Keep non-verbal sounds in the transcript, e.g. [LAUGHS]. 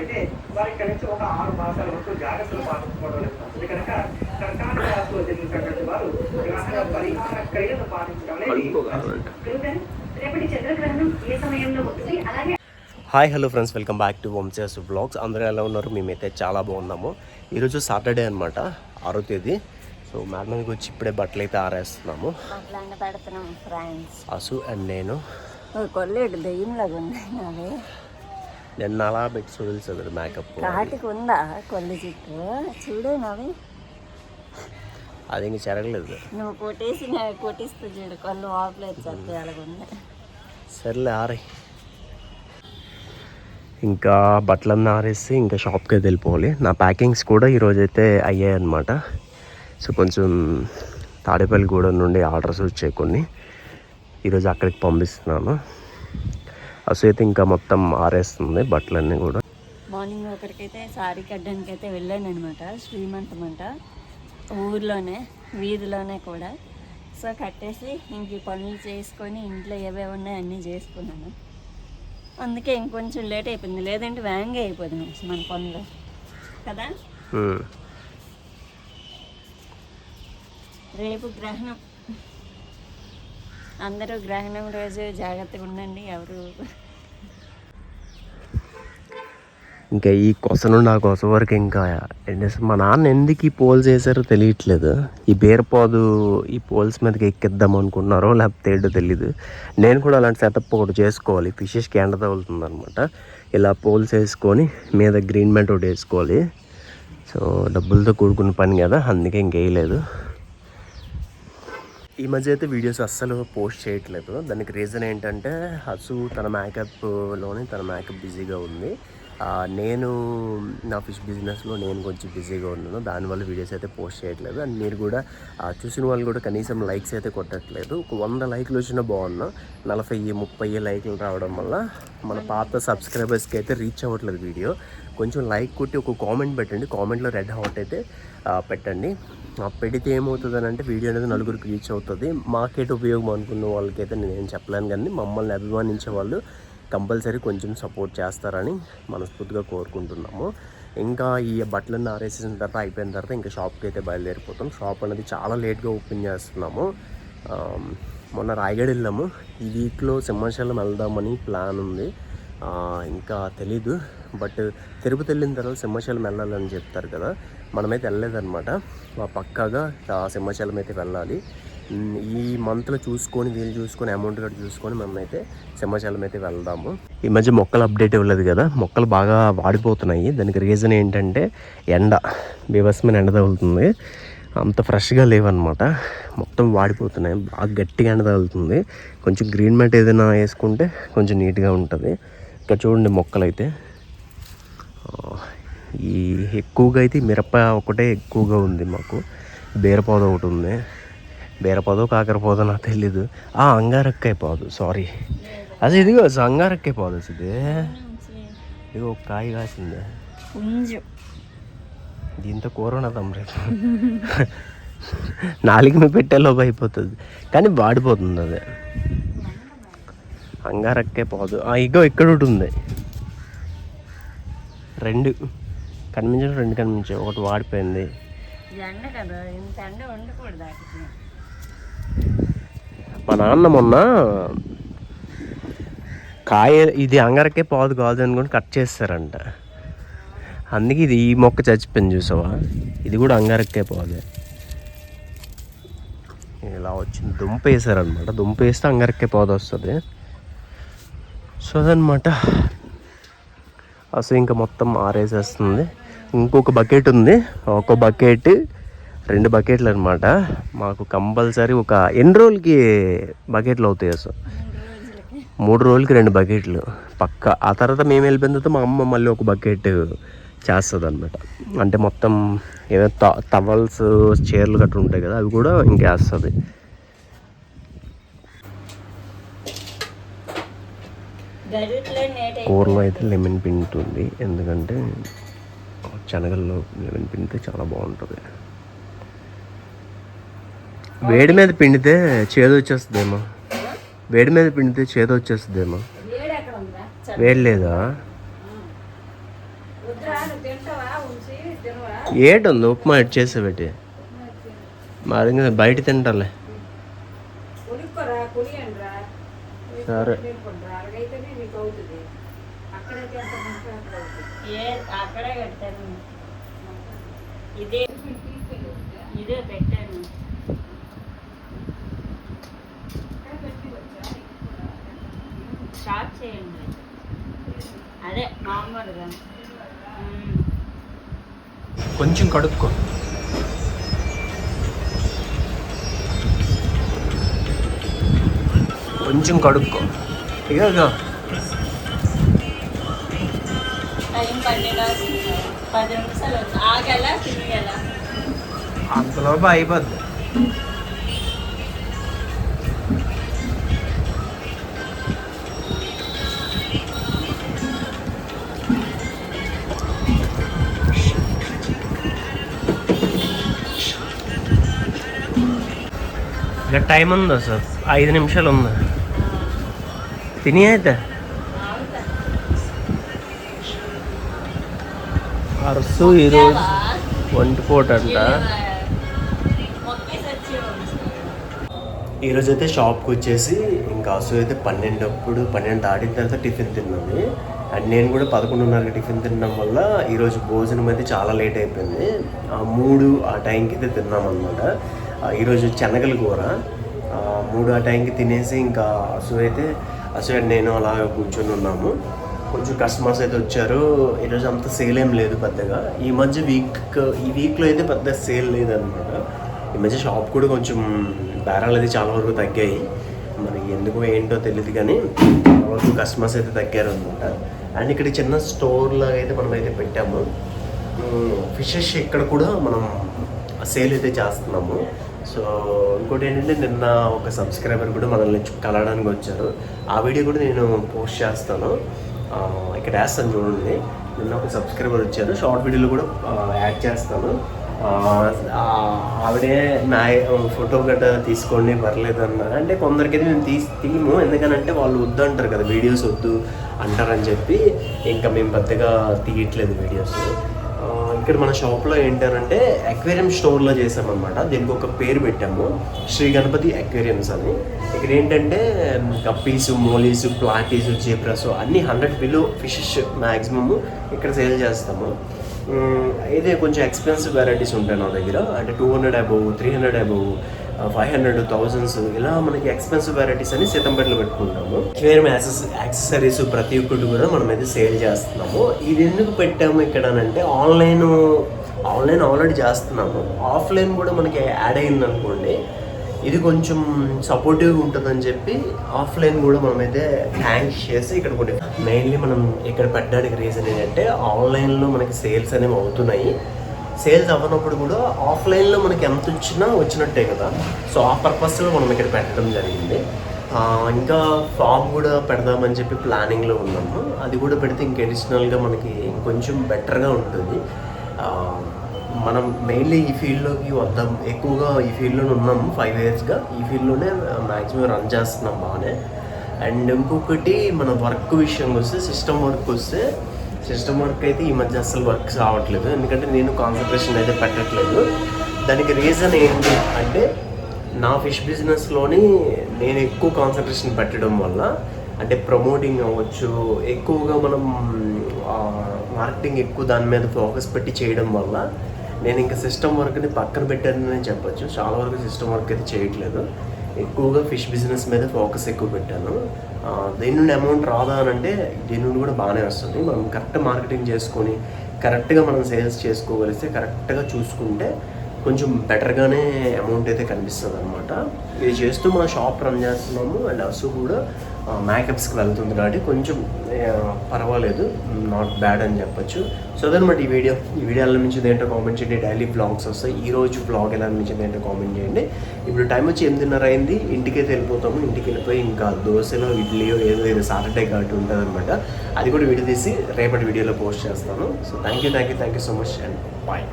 అయితే వారి ఇక్కడ నుంచి ఒక ఆరు మాసాల వరకు జాగ్రత్తలు పాటించుకోవడం లేదు. కనుక కర్కాటక రాశిలో జన్మించినటువంటి వారు గ్రహణ పరిహార క్రియలను పాటించడం రేపటి చంద్రగ్రహణం ఏ సమయంలో ఉంటుంది. అలాగే hi hello friends. Welcome back to Vamsha's vlogs. అందరూ ఎలా ఉన్నారు? మేమైతే చాలా బాగున్నాము. ఈరోజు సాటర్డే అనమాట ఆరో తేదీ. సో మేడం మీదకి వచ్చి ఇప్పుడే బట్టలు అయితే ఆరేస్తున్నాము. అట్లాంటి పెడుతున్నాం ఫ్రెండ్స్ అసు అండ్ నేను. కొల్లేడు దెయ్యంలాగా నిన్న అలా పెట్టి చూడలేదు మేకప్ కాటికి ఉందా కొల్లి చుట్టూ చూడు నావి అది ఇంక జరగలేదు నువ్వు కొట్టేసి కొట్టిస్తూ చూడు కొల్లు ఆపలేదు చదివి అలాగుంది సర్లే ఆరే. ఇంకా బట్టలన్నీ ఆరేసి ఇంకా షాప్కి అయితే వెళ్ళిపోవాలి. నా ప్యాకింగ్స్ కూడా ఈరోజు అయితే అయ్యాయి అనమాట సో కొంచెం తాడేపల్లిగూడెం నుండి ఆర్డర్స్ వచ్చాయి కొన్ని. ఈరోజు అక్కడికి పంపిస్తున్నాను. అసలు అయితే ఇంకా మొత్తం ఆరేస్తుంది బట్టలన్నీ కూడా. మార్నింగ్ ఒకరికైతే సారీ కట్టడానికి అయితే వెళ్ళాను అనమాట శ్రీమంతం అంట ఊర్లోనే వీధిలోనే కూడా. సో కట్టేసి ఇంక పనులు చేసుకొని ఇంట్లో ఏవే ఉన్నాయో అన్నీ చేసుకున్నాను. అందుకే ఇంకొంచెం లేట్ అయిపోయింది. లేదంటే వ్యాంగ్ అయిపోతుంది మన పనులు. కదా. రేపు గ్రహణం. అందరూ గ్రహణం రోజు జాగ్రత్తగా ఉండండి ఎవరు. ఇంకా ఈ కొస నుండి ఆ కొస వరకు ఇంకా ఏం మా నాన్న ఎందుకు ఈ పోల్స్ వేసారో తెలియట్లేదు. ఈ బీరపాదు ఈ పోల్స్ మీదకి ఎక్కిద్దాం అనుకున్నారో లేకపోతే ఏంటో తెలియదు నేను కూడా అలాంటి సెటప్ ఒకటి చేసుకోవాలి. ఫిషెస్కి ఎండ తగులుతుంది అనమాట ఇలా పోల్స్ వేసుకొని మీద గ్రీన్ ఒకటి వేసుకోవాలి. సో డబ్బులతో కూడుకున్న పని కదా అందుకే ఇంకేయలేదు ఈ మధ్య అయితే వీడియోస్ అస్సలు పోస్ట్ చేయట్లేదు. దానికి రీజన్ ఏంటంటే హసు తన మేకప్లోనే తన మేకప్ బిజీగా ఉంది. నేను నా ఫిష్ బిజినెస్లో నేను కొంచెం బిజీగా ఉన్నాను. దానివల్ల వీడియోస్ అయితే పోస్ట్ చేయట్లేదు. అండ్ మీరు కూడా చూసిన వాళ్ళు కూడా కనీసం లైక్స్ అయితే కొట్టట్లేదు. ఒక వంద లైక్లు వచ్చినా బాగున్నా నలభై ముప్పై లైక్లు రావడం వల్ల మన పాత సబ్స్క్రైబర్స్కి అయితే రీచ్ అవ్వట్లేదు వీడియో. కొంచెం లైక్ కొట్టి ఒక కామెంట్ పెట్టండి. కామెంట్లో రెడ్ హాట్ అయితే పెట్టండి. పెడితే ఏమవుతుంది అంటే వీడియో అనేది నలుగురికి రీచ్ అవుతుంది. మార్కెట్ ఉపయోగం అనుకున్న వాళ్ళకైతే నేనేం చెప్పలేను కానీ మమ్మల్ని అభిమానించే వాళ్ళు కంపల్సరీ కొంచెం సపోర్ట్ చేస్తారని మనస్ఫూర్తిగా కోరుకుంటున్నాము. ఇంకా ఈ బట్టలన్నీ ఆరేసేసిన తర్వాత అయిపోయిన తర్వాత ఇంకా షాప్కి అయితే బయలుదేరిపోతాం. షాప్ అనేది చాలా లేట్గా ఓపెన్ చేస్తున్నాము. మొన్న రాయగడ వెళ్ళాము. ఈ వీక్లో సింహాచలం వెళ్దామని ప్లాన్ ఉంది. ఇంకా తెలీదు. బట్ తిరుపతి వెళ్ళిన తర్వాత సింహాచలం వెళ్ళాలని చెప్తారు కదా. మనమైతే వెళ్ళలేదన్నమాట. పక్కాగా ఆ సింహాచలం అయితే వెళ్ళాలి. ఈ మంత్లో చూసుకొని వీలు చూసుకొని అమౌంట్ కూడా చూసుకొని మనమైతే సింహాచలం అయితే వెళ్దాము. ఈ మధ్య మొక్కలు అప్డేట్ ఇవ్వలేదు కదా. మొక్కలు బాగా వాడిపోతున్నాయి. దానికి రీజన్ ఏంటంటే ఎండ. బీభత్సమైన ఎండ తగులుతుంది. అంత ఫ్రెష్గా లేవన్నమాట. మొత్తం వాడిపోతున్నాయి. బాగా గట్టిగా ఎండ తగులుతుంది. కొంచెం గ్రీన్ మ్యాట్ ఏదైనా వేసుకుంటే కొంచెం నీట్గా ఉంటుంది. ఇక్కడ చూడండి మొక్కలు అయితే ఈ ఎక్కువగా అయితే మిరప ఒకటే ఎక్కువగా ఉంది మాకు. బీరపౌద ఒకటి ఉంది. బీరపౌదో కాకరపౌదో నాకు తెలీదు. ఆ అంగారక్కాయ పాదు సారీ అది ఇదిగో అసలు అంగారక్కాయ పాదు అసలు ఇది. ఇదిగో ఒక కాయ కాసింది. దీంతో కూర రేపు [LAUGHS] నాలుగు మీద పెట్టే లోపు అయిపోతుంది. కానీ వాడిపోతుంది అది. అంగారక్కే పోదు ఆ, ఇగో ఇక్కడ ఒకటి ఉంది రెండు. కనిపించడం రెండు కనిపించాయి. ఒకటి వాడిపోయింది. మా నాన్న మొన్న కాయ ఇది అంగారకే పాదు కాదు అనుకుని కట్ చేస్తారంట. అందుకే ఇది ఈ మొక్క చచ్చిపోయింది చూసావా? ఇది కూడా అంగారకే పాదే. ఇలా వచ్చింది. దుంప వేసారనమాట దుంప వేస్తే అంగారకే పాదు వస్తుంది సో అదనమాట అసలు ఇంకా మొత్తం ఆరేసేస్తుంది. ఇంకొక బకెట్ ఉంది. ఒక బకెట్ రెండు బకెట్లు అనమాట మాకు కంపల్సరీ ఒక ఎన్ని రోజులకి బకెట్లు అవుతాయి అసలు? మూడు రోజులకి రెండు బకెట్లు. పక్క. ఆ తర్వాత మేము వెళ్ళిపోయిన తర్వాత మా అమ్మ మళ్ళీ ఒక బకెట్ చేస్తుంది అనమాట అంటే మొత్తం ఏదో త- టవల్స్ చీరలు గట్రా ఉంటాయి కదా అవి కూడా ఇంకేస్తుంది గరిట్లో నేట కూరలో అయితే లెమన్ పిండి ఉంది. ఎందుకంటే శనగల్లో లెమన్ పిండితే చాలా బాగుంటుంది. వేడి మీద పిండితే చేదు వచ్చేస్తుందేమో. వేడి మీద పిండితే చేదు వచ్చేస్తుందేమో. వేడి లేదా? ఏటు ఉంది ఉప్మా ఎట్ చేసే పెట్టి మరి బయట తింటాలే. సరే అలాగైతేనే మీకు అవుతుంది అక్కడైతే ఎంత మంచిగా అక్కడ అవుతుంది ఏ అక్కడే కట్టాను ఇదే ఇదే పెట్టాను. స్టార్ట్ చేయండి. అదే మామూలుగా. కొంచెం కడుక్కో. కొంచెం కడుక్కో. ఇక టైం పన్నెండు పది నిమిషాలు ఉంది. ఆగలా అంతలోపు అయిపోద్ది ఇక టైం ఉందా సార్? ఐదు నిమిషాలు ఉందా. తిని అయితే? అరసు ఈరోజు ఒంటిపూట అంట. ఈరోజు అయితే షాప్కి వచ్చేసి ఇంకా అసూ అయితే పన్నెండప్పుడు పన్నెండు దాటిన తర్వాత టిఫిన్ తిన్నది అండ్ నేను కూడా పదకొండున్నరకి టిఫిన్ తినడం వల్ల ఈరోజు భోజనం అయితే చాలా లేట్ అయిపోయింది. ఆ మూడు ఆ టైంకి అయితే తిన్నాం అనమాట ఈరోజు శనగల కూర. మూడు ఆ టైంకి తినేసి ఇంకా అసూ అయితే అసలు నేను అలా కూర్చొని ఉన్నాము. కొంచెం కస్టమర్స్ అయితే వచ్చారు. ఈరోజు అంత సేల్ ఏం లేదు పెద్దగా. ఈ మధ్య వీక్ ఈ వీక్లో అయితే పెద్ద సేల్ లేదనమాట ఈ మధ్య షాప్ కూడా కొంచెం బేరాలు అయితే చాలా వరకు తగ్గాయి. మనకి ఎందుకు ఏంటో తెలియదు కానీ చాలా వరకు కస్టమర్స్ అయితే తగ్గారు అనమాట అండ్ ఇక్కడ చిన్న స్టోర్ లాగా అయితే మనం అయితే పెట్టాము. ఫిషెస్ ఇక్కడ కూడా మనం సేల్ అయితే చేస్తున్నాము. సో ఇంకోటి ఏంటంటే నిన్న ఒక సబ్స్క్రైబర్ కూడా మనల్ని కలవడానికి వచ్చారు. ఆ వీడియో కూడా నేను పోస్ట్ చేస్తాను. ఇక్కడ వేస్తాను చూడండి. నిన్న ఒక సబ్స్క్రైబర్ వచ్చారు. షార్ట్ వీడియోలు కూడా యాడ్ చేస్తాను. ఆవిడే నా ఫోటో గట్రా తీసుకోండి పర్లేదు అన్నారు. అంటే కొందరికైతే మేము తీసి తీము ఎందుకనంటే వాళ్ళు వద్దు అంటారు కదా వీడియోస్ వద్దు అంటారని చెప్పి ఇంకా మేము పెద్దగా తీయట్లేదు వీడియోస్. ఇక్కడ మన షాప్లో ఏంటంటే అక్వేరియం స్టోర్లో చేసామన్నమాట దీనికి ఒక పేరు పెట్టాము. శ్రీ గణపతి అక్వేరియంస్ అని. ఇక్కడ ఏంటంటే కప్పీసు మోలీసు ప్లాటీసు జీబ్రస్ అన్ని హండ్రెడ్ బిలో ఫిషెస్ మ్యాక్సిమమ్ ఇక్కడ సేల్ చేస్తాము. అయితే కొంచెం ఎక్స్పెన్సివ్ వెరైటీస్ ఉంటాయి నా దగ్గర. అంటే two hundred above three hundred above five hundred thousands ఇలా మనకి ఎక్స్పెన్సివ్ వెరైటీస్ అని సీతంపేటలో పెట్టుకుంటాము. వేరే యాక్సెస్ యాక్సెసరీస్ ప్రతి ఒక్కటి కూడా మనం అయితే సేల్ చేస్తున్నాము. ఇది ఎందుకు పెట్టాము ఇక్కడ అంటే ఆన్లైన్ ఆన్లైన్ ఆల్రెడీ చేస్తున్నాము. ఆఫ్లైన్ కూడా మనకి యాడ్ అయింది అనుకోండి ఇది కొంచెం సపోర్టివ్గా ఉంటుందని చెప్పి ఆఫ్లైన్ కూడా మనమైతే థ్యాంక్స్ చేసి ఇక్కడ కొన్ని మెయిన్లీ మనం ఇక్కడ పెట్టడానికి రీజన్ ఏంటంటే ఆన్లైన్లో మనకి సేల్స్ అనేవి అవుతున్నాయి. సేల్స్ అవ్వనప్పుడు కూడా ఆఫ్లైన్లో మనకి ఎంత వచ్చినా వచ్చినట్టే కదా. సో ఆ పర్పస్లో మనం ఇక్కడ పెట్టడం జరిగింది. ఇంకా ఫామ్ కూడా పెడదామని చెప్పి ప్లానింగ్లో ఉన్నాము. అది కూడా పెడితే ఇంక అడిషనల్గా మనకి ఇంకొంచెం బెటర్గా ఉంటుంది. మనం మెయిన్లీ ఈ ఫీల్డ్లోకి వద్దాం. ఎక్కువగా ఈ ఫీల్డ్లోనే ఉన్నాము ఫైవ్ ఇయర్స్గా. ఈ ఫీల్డ్లోనే మ్యాక్సిమం రన్ చేస్తున్నాం బాగానే. అండ్ ఇంకొకటి మన వర్క్ విషయం వస్తే సిస్టమ్ వర్క్ వస్తే సిస్టమ్ వర్క్ అయితే ఈ మధ్య అసలు వర్క్ రావట్లేదు. ఎందుకంటే నేను కాన్సన్ట్రేషన్ అయితే పెట్టట్లేదు. దానికి రీజన్ ఏంటి అంటే నా ఫిష్ బిజినెస్లోని నేను ఎక్కువ కాన్సన్ట్రేషన్ పెట్టడం వల్ల అంటే ప్రమోటింగ్ అవ్వచ్చు ఎక్కువగా మనం మార్కెటింగ్ ఎక్కువ దాని మీద ఫోకస్ పెట్టి చేయడం వల్ల నేను ఇంకా సిస్టమ్ వర్క్ని పక్కన పెట్టానని చెప్పొచ్చు. చాలా వరకు సిస్టమ్ వర్క్ అయితే చేయట్లేదు. ఎక్కువగా ఫిష్ బిజినెస్ మీద ఫోకస్ ఎక్కువ పెట్టాను. దేని నుండి అమౌంట్ రాదా అని అంటే దేని నుండి కూడా బాగానే వస్తుంది. మనం కరెక్ట్ మార్కెటింగ్ చేసుకొని కరెక్ట్గా మనం సేల్స్ చేసుకోగలిస్తే కరెక్ట్గా చూసుకుంటే కొంచెం బెటర్గానే అమౌంట్ అయితే కనిపిస్తుంది అనమాట ఇది చేస్తూ మన షాప్ రన్ చేస్తున్నాము. అండ్ అసలు కూడా మేకప్స్కి వెళ్తుంది కాబట్టి కొంచెం పర్వాలేదు నాట్ బ్యాడ్ అని చెప్పొచ్చు. సో అదనమాట ఈ వీడియో. ఈ వీడియో ఎలా అనిపించింది ఏంటో కామెంట్ చేయండి. డైలీ బ్లాగ్స్ వస్తాయి. ఈ రోజు బ్లాగ్ ఎలా అనిపించింది ఏంటో కామెంట్ చేయండి. ఇప్పుడు టైం వచ్చి ఎనిమిదిన్నర అయింది. ఇంటికైతే వెళ్ళిపోతాము. ఇంటికి వెళ్ళిపోయి ఇంకా దోశలో ఇడ్లీయో ఏదో ఏదో సాటర్డే కాబట్టి ఉంటుంది అనమాట అది కూడా వీడియో తీసి రేపటి వీడియోలో పోస్ట్ చేస్తాను. So thank you thank you thank you so much and bye